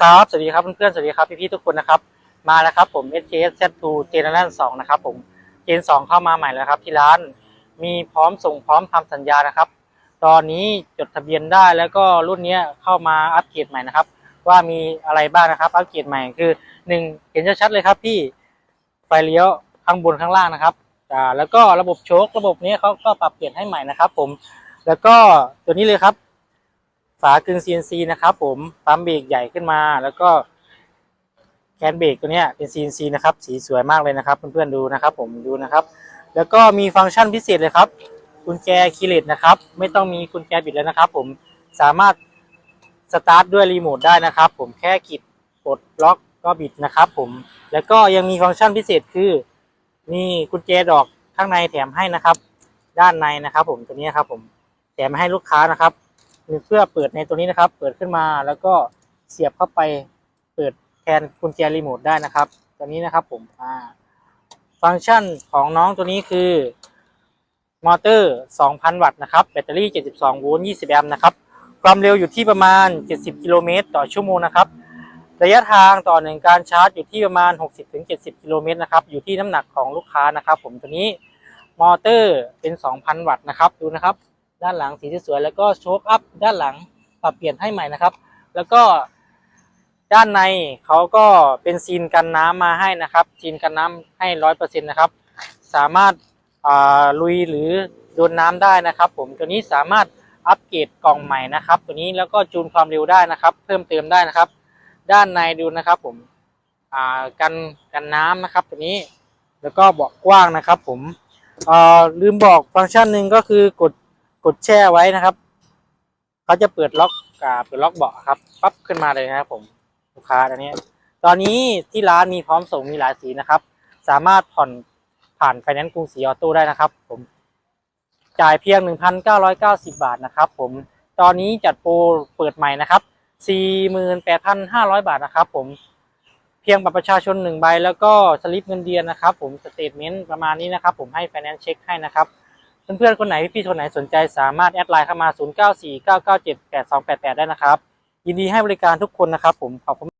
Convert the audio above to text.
ครับ สวัสดีครับเพื่อนๆ สวัสดีครับพี่ๆทุกคนนะครับ มาแล้วครับผม SKS Z2 Generation 2นะครับผม Gen 2เข้ามาใหม่แล้วครับที่ร้าน มีพร้อมส่งพร้อมทำสัญญานะครับ ตอนนี้จดทะเบียนได้แล้วก็รุ่นนี้เข้ามาอัปเกรดใหม่นะครับ ว่ามีอะไรบ้างนะครับ อัปเกรดใหม่คือหนึ่งเห็นชัดๆเลยครับพี่ ไฟเลี้ยวข้างบนข้างล่างนะครับอ่าแล้วก็ระบบโชคระบบนี้เขาก็ปรับเปลี่ยนให้ใหม่นะครับ ผม แล้วก็ตัวนี้เลยครับ ฝากึ่ง CNC นะครับผมปั๊มเบรกใหญ่ขึ้นมา แล้วก็แคนเบรกตัวนี้เป็น CNC นะครับ สีสวยมากเลยนะครับ เพื่อนๆดูนะครับ ผมดูนะครับ แล้วก็มีฟังก์ชันพิเศษเลยครับกุญแจคีย์เลสนะครับ ไม่ต้องมีกุญแจบิดแล้วนะครับ ผมสามารถสตาร์ทด้วยรีโมทได้นะครับ ผมแค่กดปลดล็อกก็บิดนะครับ ผมแล้วก็ยังมีฟังก์ชันพิเศษคือมีกุญแจดอกข้างในแถมให้นะครับ ด้านในนะครับ ผมตัวนี้ครับ ผมแถมให้ลูกค้านะครับ เพื่อเปิดในตัวนี้นะครับ เปิดขึ้นมาแล้วก็เสียบเข้าไปเปิดแทนกุญแจรีโมทได้นะครับ ตัวนี้นะครับผมอ่าฟังก์ชันของน้องตัวนี้คือมอเตอร์ 2,000 วัตต์นะครับ แบตเตอรี่ 72 โวลต์ 20 แอมป์นะครับ ความเร็วอยู่ที่ประมาณ 70 กิโลเมตรต่อชั่วโมงนะครับ ระยะทางต่อหนึ่งการชาร์จอยู่ที่ประมาณ 60-70 กิโลเมตรนะครับ อยู่ที่น้ำหนักของลูกค้านะครับ ผมตัวนี้มอเตอร์เป็น 2,000 วัตต์นะครับ ดูนะครับ ด้านหลังสีที่สวยแล้วก็โชคอัพด้านหลังปรับเปลี่ยนให้ใหม่นะครับ แล้วก็ด้านในเขาก็เป็นซีนกันน้ำมาให้นะครับซีนกันน้ำให้ร้อยเปอร์เซ็นต์นะครับ สามารถาลุยหรือโดนน้ำได้นะครับ ผมตัวนี้สามารถอัปเกรดกล่องใหม่นะครับ ตัวนี้แล้วก็จูนความเร็วได้นะครับ เพิ่มเติมได้นะครับ ด้านในดูนะครับ ผมอ่ากันกันน้ำนะครับ ตัวนี้แล้วก็เบาะกว้างนะครับ ผมอ่าลืมบอกฟังก์ชันหนึ่งก็คือกด กดแช่ไว้นะครับเขาจะเปิดล็อกอ่าเปิดล็อกเบาะครับปั๊บขึ้นมาเลยนะครับ ผมลูกค้าตัวนี้ตอนนี้ที่ร้านมีพร้อมส่งมีหลายสีนะครับ สามารถผ่อนผ่านไฟแนนซ์กรุงศรีออโต้ได้นะครับ ผม จ่ายเพียง 1,990 บาทนะครับ ผมตอนนี้จัดโปรเปิดใหม่นะครับ 48,500 บาทนะครับ ผมเพียงบัตรประชาชนหนึ่งใบแล้วก็สลิปเงินเดือนนะครับ ผมสเตทเมนต์ประมาณนี้นะครับ ผมให้ไฟแนนซ์เช็คให้นะครับ เพื่อนๆคนไหนพี่ๆคนไหนสนใจสามารถแอดไลน์เข้ามา 0949978288 ได้นะครับ ยินดีให้บริการทุกคนนะครับผมขอบคุณ